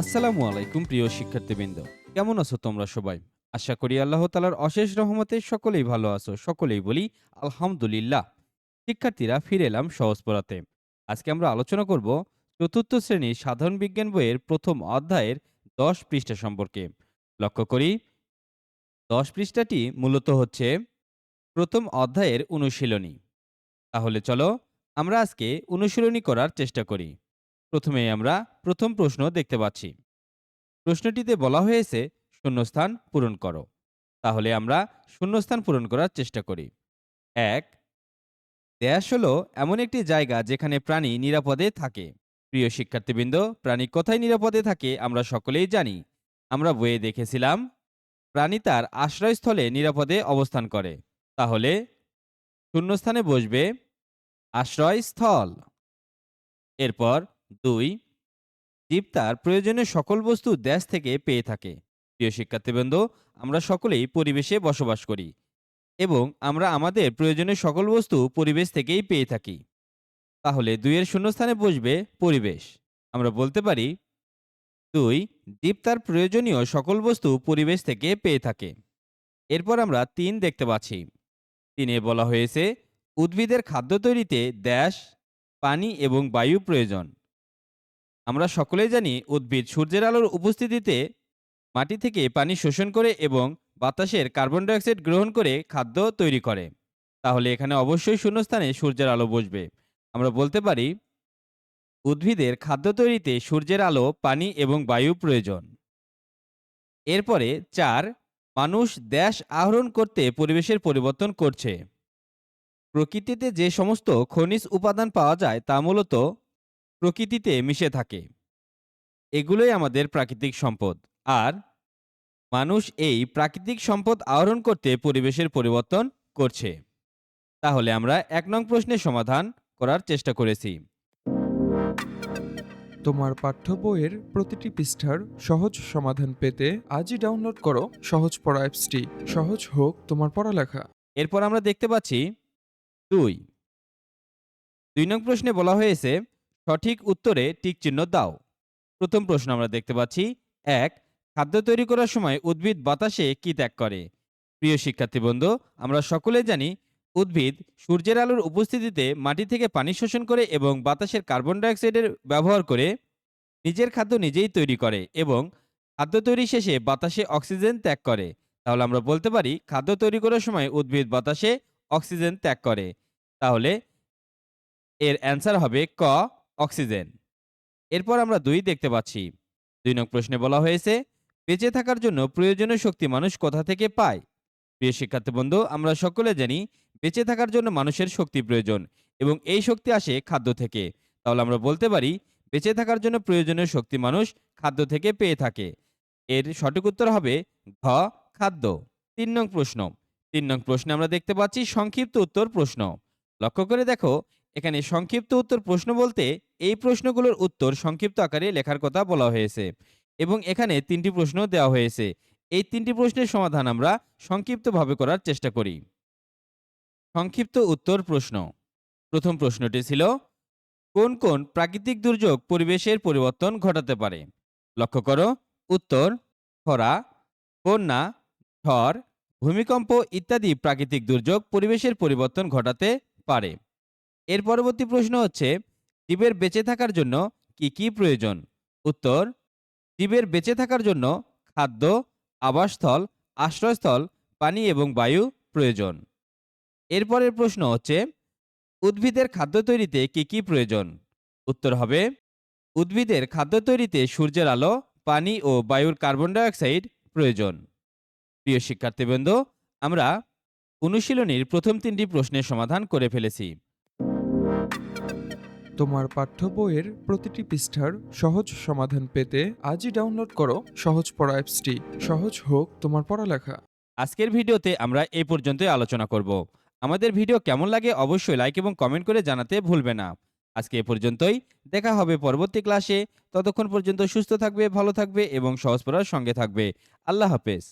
আসসালামু আলাইকুম, প্রিয় শিক্ষার্থীবৃন্দ। কেমন আছো তোমরা সবাই? আশা করি আল্লাহ তালার অশেষ রহমতে সকলেই ভালো আছো, সকলেই বলি আলহামদুলিল্লাহ। শিক্ষার্থীরা ফিরে এলাম সহজ পড়াতে। আজকে আমরা আলোচনা করব চতুর্থ শ্রেণির সাধারণ বিজ্ঞান বইয়ের প্রথম অধ্যায়ের দশ পৃষ্ঠা সম্পর্কে। লক্ষ্য করি, দশ পৃষ্ঠাটি মূলত হচ্ছে প্রথম অধ্যায়ের অনুশীলনী। তাহলে চলো আমরা আজকে অনুশীলনী করার চেষ্টা করি। প্রথমেই আমরা প্রথম প্রশ্ন দেখতে পাচ্ছি। প্রশ্নটিতে বলা হয়েছে, শূন্যস্থান পূরণ করো। তাহলে আমরা শূন্যস্থান পূরণ করার চেষ্টা করি। এক, দেশ হলো এমন একটি জায়গা যেখানে প্রাণী নিরাপদে থাকে। প্রিয় শিক্ষার্থীবৃন্দ, প্রাণী কোথায় নিরাপদে থাকে আমরা সকলেই জানি। আমরা বইয়ে দেখেছিলাম, প্রাণী তার আশ্রয়স্থলে নিরাপদে অবস্থান করে। তাহলে শূন্যস্থানে বসবে আশ্রয়স্থল। এরপর দুই, জীব তার প্রয়োজনীয় সকল বস্তু দেশ থেকে পেয়ে থাকে। প্রিয় শিক্ষার্থীবৃন্দ, আমরা সকলেই পরিবেশে বসবাস করি এবং আমরা আমাদের প্রয়োজনীয় সকল বস্তু পরিবেশ থেকেই পেয়ে থাকি। তাহলে দুইয়ের শূন্যস্থানে বসবে পরিবেশ। আমরা বলতে পারি, দুই, জীব তার প্রয়োজনীয় সকল বস্তু পরিবেশ থেকে পেয়ে থাকে। এরপর আমরা তিন দেখতে পাচ্ছি। তিনে বলা হয়েছে, উদ্ভিদের খাদ্য তৈরিতে দেশ, পানি এবং বায়ু প্রয়োজন। আমরা সকলেই জানি উদ্ভিদ সূর্যের আলোর উপস্থিতিতে মাটি থেকে পানি শোষণ করে এবং বাতাসের কার্বন ডাইঅক্সাইড গ্রহণ করে খাদ্য তৈরি করে। তাহলে এখানে অবশ্যই শূন্যস্থানে সূর্যের আলো বসবে। আমরা বলতে পারি, উদ্ভিদের খাদ্য তৈরিতে সূর্যের আলো, পানি এবং বায়ু প্রয়োজন। এরপরে চার, মানুষ দেশ আহরণ করতে পরিবেশের পরিবর্তন করছে। প্রকৃতিতে যে সমস্ত খনিজ উপাদান পাওয়া যায় তা মূলত প্রকৃতিতে মিশে থাকে। এগুলোই আমাদের প্রাকৃতিক সম্পদ। আর মানুষ এই প্রাকৃতিক সম্পদ আহরণ করতে পরিবেশের পরিবর্তন করছে। তাহলে আমরা এক নং প্রশ্নের সমাধান করার চেষ্টা করেছি। তোমার পাঠ্য বইয়ের প্রতিটি পৃষ্ঠার সহজ সমাধান পেতে আজই ডাউনলোড করো সহজ পড়া অ্যাপসটি। সহজ হোক তোমার পড়ালেখা। এরপর আমরা দেখতে পাচ্ছি দুই। দুই নং প্রশ্নে বলা হয়েছে সঠিক উত্তরে টিক চিহ্ন দাও। প্রথম প্রশ্ন আমরা দেখতে পাচ্ছি, এক, খাদ্য তৈরি করার সময় উদ্ভিদ বাতাসে কি ত্যাগ করে? প্রিয় শিক্ষার্থী বন্ধু, আমরা সকলে জানি উদ্ভিদ সূর্যের আলোর উপস্থিতিতে মাটি থেকে পানি শোষণ করে এবং বাতাসের কার্বন ডাইঅক্সাইডের ব্যবহার করে নিজের খাদ্য নিজেই তৈরি করে এবং খাদ্য তৈরি শেষে বাতাসে অক্সিজেন ত্যাগ করে। তাহলে আমরা বলতে পারি, খাদ্য তৈরি করার সময় উদ্ভিদ বাতাসে অক্সিজেন ত্যাগ করে। তাহলে এর অ্যান্সার হবে ক অক্সিজেন। এরপর আমরা দুই দেখতে পাচ্ছি। দুই নং প্রশ্নে বলা হয়েছে, বেঁচে থাকার জন্য প্রয়োজনীয় শক্তি মানুষ কোথা থেকে পায়? প্রিয় শিক্ষার্থী বন্ধু, আমরা সকলে জানি বেঁচে থাকার জন্য মানুষের শক্তি প্রয়োজন এবং এই শক্তি আসে খাদ্য থেকে। তাহলে আমরা বলতে পারি, বেঁচে থাকার জন্য প্রয়োজনীয় শক্তি মানুষ খাদ্য থেকে পেয়ে থাকে। এর সঠিক উত্তর হবে ঘ, খাদ্য। তিন নং প্রশ্ন। তিন নং প্রশ্নে আমরা দেখতে পাচ্ছি সংক্ষিপ্ত উত্তর প্রশ্ন। লক্ষ্য করে দেখো এখানে সংক্ষিপ্ত উত্তর প্রশ্ন বলতে এই প্রশ্নগুলোর উত্তর সংক্ষিপ্ত আকারে লেখার কথা বলা হয়েছে এবং এখানে তিনটি প্রশ্ন দেওয়া হয়েছে। এই তিনটি প্রশ্নের সমাধান আমরা সংক্ষিপ্তভাবে করার চেষ্টা করি। সংক্ষিপ্ত উত্তর প্রশ্ন। প্রথম প্রশ্নটি ছিল, কোন কোন প্রাকৃতিক দুর্যোগ পরিবেশের পরিবর্তন ঘটাতে পারে? লক্ষ্য করো, উত্তর, খরা, বন্যা, ঝড়, ভূমিকম্প ইত্যাদি প্রাকৃতিক দুর্যোগ পরিবেশের পরিবর্তন ঘটাতে পারে। এর পরবর্তী প্রশ্ন হচ্ছে জীবের বেঁচে থাকার জন্য কি কি প্রয়োজন? উত্তর জীবের বেঁচে থাকার জন্য খাদ্য, আবাসস্থল, আশ্রয়স্থল, পানি এবং বায়ু প্রয়োজন। এরপরের প্রশ্ন হচ্ছে, উদ্ভিদের খাদ্য তৈরিতে কি কি প্রয়োজন? উত্তর হবে, উদ্ভিদের খাদ্য তৈরিতে সূর্যের আলো, পানি ও বায়ুর কার্বন ডাইঅক্সাইড প্রয়োজন। প্রিয় শিক্ষার্থীবৃন্দ, আমরা অনুশীলনীর প্রথম তিনটি প্রশ্নের সমাধান করে ফেলেছি। তোমার পাঠ্য বইয়ের প্রতিটি পৃষ্ঠার সহজ সমাধান পেতে আজই ডাউনলোড করো সহজ পড়া অ্যাপসটি। সহজ হোক তোমার পড়ালেখা। আজকের ভিডিওতে আমরা এই পর্যন্তই আলোচনা করব। আমাদের ভিডিও কেমন লাগে অবশ্যই লাইক এবং কমেন্ট করে জানাতে ভুলবে না। আজকে এ পর্যন্তই। দেখা হবে পরবর্তী ক্লাসে। ততক্ষণ পর্যন্ত সুস্থ থাকবে, ভালো থাকবে এবং সহজ পড়ার সঙ্গে থাকবে। আল্লাহ হাফেজ।